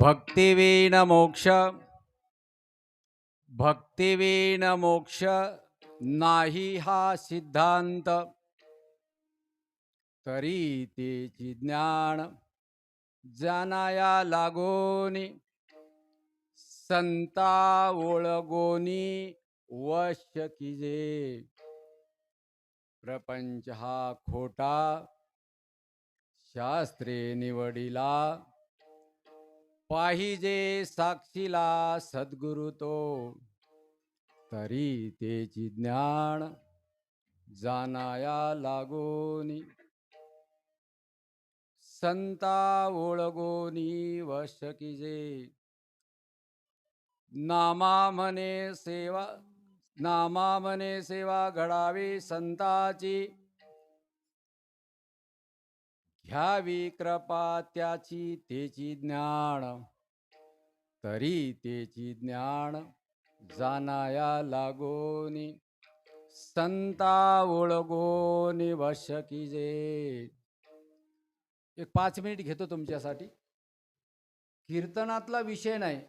भक्तिवीन मोक्ष भक्तिवीन मोक्ष नाही हा सिद्धांत. तरी तेची ज्ञान जाणाया लागोनी संता ओळगोनी वश्य किजे. प्रपंच हा खोटा शास्त्रे निवडिला पाहिजे साक्षीला सद्गुरु तो. तरी तेची ज्ञान जाणाया लागोनी. संता ओळगोनी वश किजे नामा म्हणे सेवा नामा म्हणे सेवा घडावी संताची. घ्यावी कृपा त्याची तेची ज्ञान. तरी तेची ज्ञान जाणाया लागोनी. संता ओळगोनी वश जे. एक पाच मिनिट घेतो तुमच्यासाठी. कीर्तनातला विषय नाही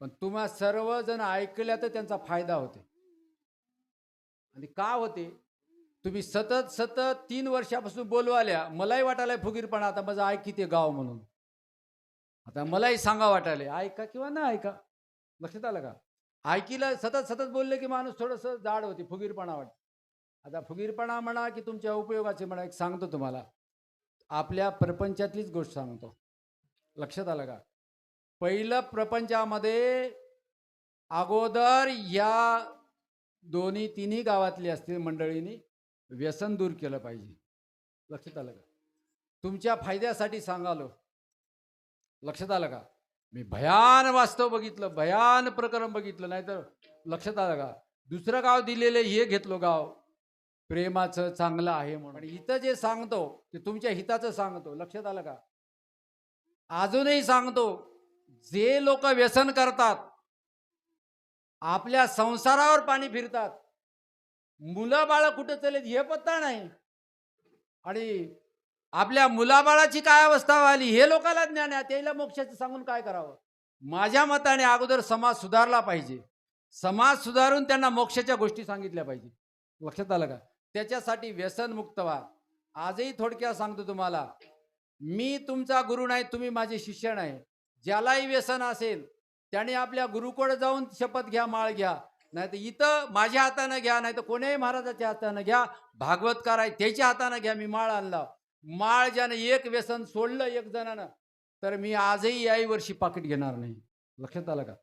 पण तुम्हा सर्वजण ऐकल्या तर त्यांचा फायदा होते. आणि का होते? तुम्ही सतत सतत तीन वर्षापासून बोलवाल्या मलाही वाटायला फुगीरपणा आता माझं ऐक ते गाव म्हणून. आता मलाही सांगा वाटायला ऐका किंवा ना ऐका. लक्षात आलं का? ऐकीला सतत सतत बोलले की माणूस थोडंसं जाड होते फुगीरपणा वाटत आता फुगीरपणा म्हणा की तुमच्या उपयोगाचे म्हणा एक सांगतो तुम्हाला. आपल्या प्रपंचातलीच गोष्ट सांगतो. लक्षात आलं का? पहिलं प्रपंचामध्ये अगोदर या दोन्ही तिन्ही गावातली असतील मंडळींनी व्यसन दूर केलं पाहिजे. लक्षात आलं का? तुमच्या फायद्यासाठी सांगालो. लक्षात आलं का? मी भयान वास्तव बघितलं भयान प्रकरण बघितलं नाही तर लक्षात आलं का? दुसरं गाव दिलेलं हे घेतलो गाव. प्रेमाचं चांगलं आहे म्हणून. आणि इथं जे सांगतो ते तुमच्या हिताचं सांगतो. लक्षात आलं का? अजूनही सांगतो जे लोक व्यसन करतात आपल्या संसारावर पाणी फिरतात मुलं बाळ कुठं चालेल हे पत्ता नाही. आणि आपल्या मुलाबाळाची काय अवस्था व्हाली हे लोकांना ज्ञान आहे. त्याला मोक्षाचं सांगून काय करावं? माझ्या मताने अगोदर समाज सुधारला पाहिजे. समाज सुधारून त्यांना मोक्षाच्या गोष्टी सांगितल्या पाहिजे. लक्षात आलं का? त्याच्यासाठी व्यसनमुक्त व्हा. आजही थोडक्यात सांगतो तुम्हाला मी तुमचा गुरु नाही तुम्ही माझे शिष्य नाही. ज्यालाही व्यसन असेल त्याने आपल्या गुरुकडे जाऊन शपथ घ्या माळ घ्या. नाही तर इथं माझ्या हातानं घ्या नाही तर कोण्याही महाराजाच्या हातानं घ्या भागवतकार आहे त्याच्या हातानं घ्या मी माळ आणला. माळ ज्यानं एक व्यसन सोडलं एक जणानं तर मी आजही याही वर्षी पाकिट घेणार नाही. लक्षात आलं का?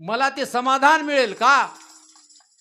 मला ते समाधान मिळेल का?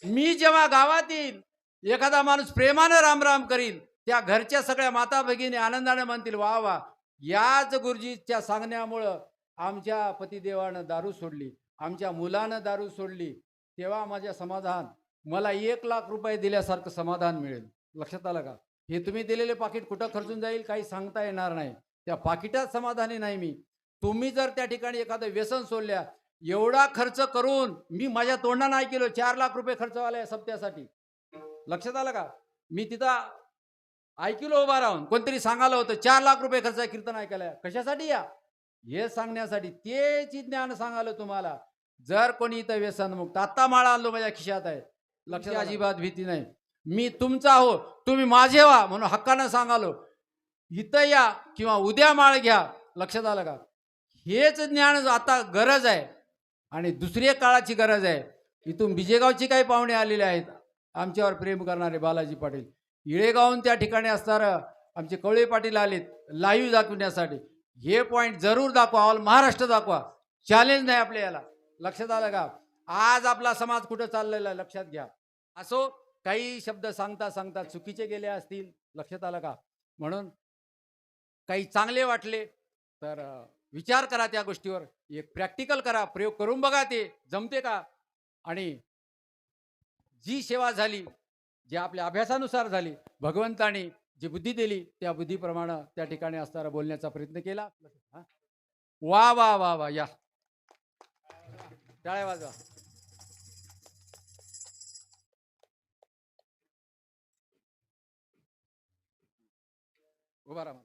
मी जेव्हा गावात येईल एखादा माणूस प्रेमानं रामराम करील त्या घरच्या सगळ्या माता भगिनी आनंदाने म्हणतील वा वा याच गुरुजीच्या सांगण्यामुळं आमच्या पतिदेवानं दारू सोडली आमच्या मुलानं दारू सोडली तेव्हा माझ्या समाधान मला एक लाख रुपये दिल्यासारखं समाधान मिळेल. लक्षात आलं का? हे तुम्ही दिलेले पाकिट कुठं खर्चून जाईल काही सांगता येणार नाही. त्या पाकिटात समाधानी नाही मी. तुम्ही जर त्या ठिकाणी एखादं व्यसन सोडल्या एवढा खर्च करून मी माझ्या तोंडानं ऐकलो चार लाख रुपये खर्च आलाय सप्त्यासाठी. लक्षात आलं का? मी तिथं ऐकलो उभा राहून. कोणतरी सांगायला होतं चार लाख रुपये खर्च कीर्तन ऐकायला. कशासाठी या? हे सांगण्यासाठी तेच ज्ञान सांगालो तुम्हाला. जर कोणी इथं व्यसनमुक्त आत्ता माळा आणलो माझ्या खिशात आहे लक्षात अजिबात भीती नाही. मी तुमचा हो तुम्ही माझे व्हा म्हणून हक्कानं सांगालो. इथं या किंवा उद्या माळ घ्या लक्षात आलं का? हेच ज्ञान आता गरज आहे. आणि दुसरी काळाची गरज आहे. इथून बिजेगावची काही पाहुणे आलेले आहेत. आमच्यावर प्रेम करणारे बालाजी पाटील. इळेगावून त्या ठिकाणी असणारं आमचे कवळे पाटील आलेत लाईव्ह दाखवण्यासाठी. हे पॉईंट जरूर दाखवा ऑल महाराष्ट्र दाखवा. चॅलेंज नाही आपल्या याला. लक्षात आलं का? आज आपला समाज कुठं चाललेला आहे? लक्षात घ्या. असो काही शब्द सांगता सांगता चुकीचे गेले असतील लक्षात आलं का? म्हणून काही चांगले वाटले तर विचार करा त्या गोष्टीवर. एक प्रॅक्टिकल करा प्रयोग करून बघा ते. जमते का? आणि जी सेवा झाली जी आपल्या अभ्यासानुसार झाली भगवंताने जी बुद्धी दिली त्या बुद्धीप्रमाणे त्या ठिकाणी असणारा बोलण्याचा प्रयत्न केला. वा वा वा वा या. टाळ्या वाजवा उभा राहा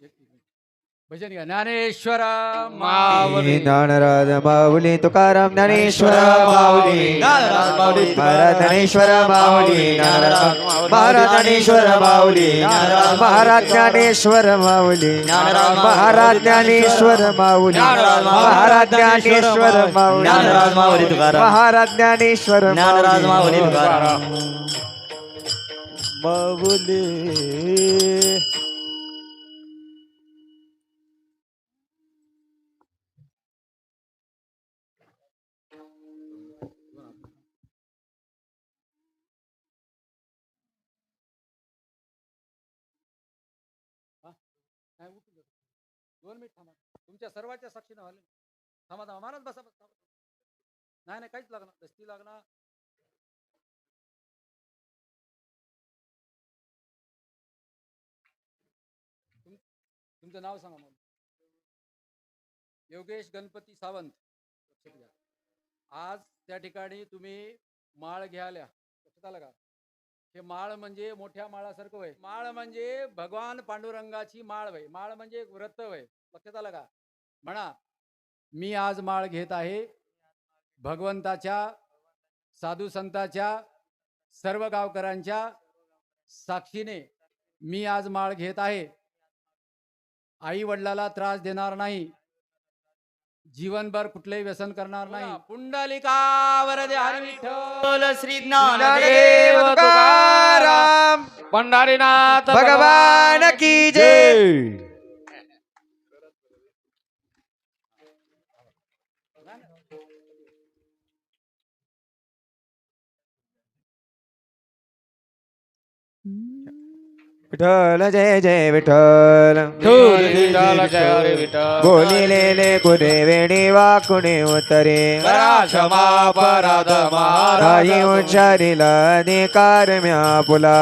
एक मिनिट. भजन घ्या ज्ञानेश्वर माऊली ज्ञानराज माऊली तुकाराम ज्ञानेश्वर माऊली ज्ञानराज माऊली महाराज ज्ञानेश्वर माऊली ज्ञानराज महाराज ज्ञानेश्वर माऊली महाराज ज्ञानेश्वर माऊली महाराज ज्ञानेश्वर माऊली महाराज ज्ञानेश्वर माऊली ज्ञानराज माऊली तुकाराम. महाराज ज्ञानेश्वर ज्ञानराज माऊली तुकाराम. माऊली नाही, उठून दोन मिनिट थांबा. तुमच्या सर्वांच्या साक्षीनं व्हायला थांबा थांबा. महाराज बसा बसा थांबा. नाही नाही काहीच लागणार. दस्ती लागणार. तुम- तुमचं नाव सांगा मला. योगेश गणपती सावंत. लक्षात घ्या. आज त्या ठिकाणी तुम्ही माळ घ्याल्या लक्षात आलं का? हे माळ म्हणजे मोठ्या माळासारखं वय. माळ म्हणजे भगवान पांडुरंगाची माळ वय. माळ म्हणजे एक व्रत वय. लक्षात आलं का? म्हणा मी आज माळ घेत आहे. भगवंताच्या साधू संताच्या सर्व गावकऱ्यांच्या साक्षीने मी आज माळ घेत आहे. आई वडिलाला त्रास देणार नाही. जीवनभर कुठलंही व्यसन करणार नाही. पुंडलिका वरदे हरी विठ्ठल बोल श्री ज्ञानदेव ज्ञानदेव तुकाराम. पंढरीनाथ भगवान की जय. विठ्ठल जय जय विठ्ठल। बोलिलेले कुणे वेणी उतरे। क्षमा पराध महाराज काही उच्चारिला अधिकार म्या पुला